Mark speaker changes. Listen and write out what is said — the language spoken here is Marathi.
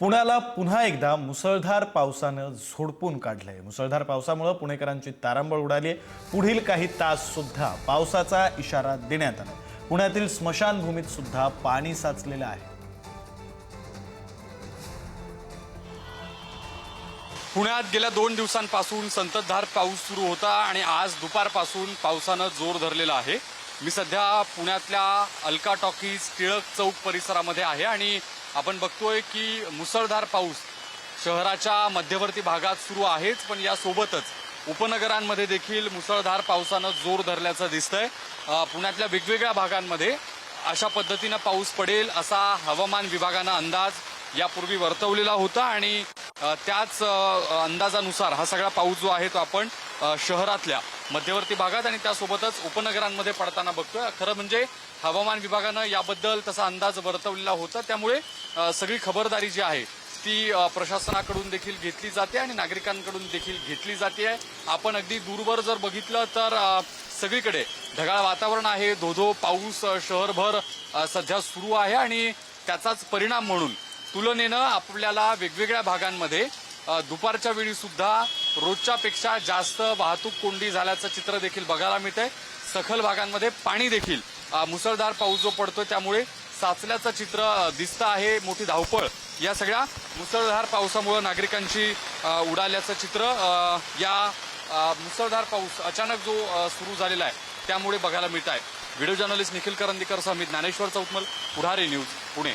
Speaker 1: पुण्याला पुन्हा एकदा मुसळधार पावसानं झोडपून काढलंय. मुसळधार पावसामुळे पुणेकरांची तारांबळ उडाली आहे पुढील काही तास सुद्धा पावसाचा इशारा देण्यात आला. पुण्यातील स्मशानभूमीत सुद्धा पाणी साचलेलं आहे.
Speaker 2: पुण्यात गेल्या दोन दिवसांपासून संततधार पाऊस सुरू होता आणि आज दुपारपासून पावसानं जोर धरलेला आहे. मी सध्या पुण्यातल्या अलका टॉकीज टिळक चौक परिसरामध्ये आहे आणि आपण बघतोय की मुसळधार पाऊस शहराच्या मध्यवर्ती भागात सुरू आहेच पण यासोबतच उपनगरांमध्ये देखील मुसळधार पावसानं जोर धरल्याचं दिसतंय. पुण्यातल्या वेगवेगळ्या भागांमध्ये अशा पद्धतीनं पाऊस पडेल असा हवामान विभागानं अंदाज यापूर्वी वर्तवलेला होता आणि त्याच अंदाजानुसार हा सगळा पाऊस जो आहे तो आपण शहरातल्या मध्यवर्ती भागात आणि त्यासोबतच उपनगरांमध्ये पडताना बघतोय. खरं म्हणजे हवामान विभागानं याबद्दल तसा अंदाज वर्तवलेला होता. त्यामुळे सगळी खबरदारी जी आहे ती प्रशासनाकडून देखील घेतली जाते आणि नागरिकांकडून देखील घेतली जाते. आपण अगदी दूरवर जर बघितलं तर सगळीकडे ढगाळ वातावरण आहे. धोधो पाऊस शहरभर सध्या सुरू आहे आणि त्याचाच परिणाम म्हणून तुलनेनं आपल्याला वेगवेगळ्या भागांमध्ये दुपारच्या वेळी सुद्धा रोजच्या पेक्षा जास्त वाहतूक कोंडी झाल्याचं चित्र देखील बघायला मिळतंय. सखल भागांमध्ये पाणी देखील मुसळधार पाऊस जो पडतोय त्यामुळे साचल्याचं चित्र दिसतं आहे मोठी धावपळ. या सगळ्या मुसळधार पावसामुळे नागरिकांची उडाल्याचं चित्र या मुसळधार पाऊस अचानक जो सुरू झालेला आहे त्यामुळे बघायला मिळत आहे व्हिडिओ जर्नलिस्ट निखिल करंदीकर सह मी ज्ञानेश्वर चौतमल पुढारी न्यूज पुणे.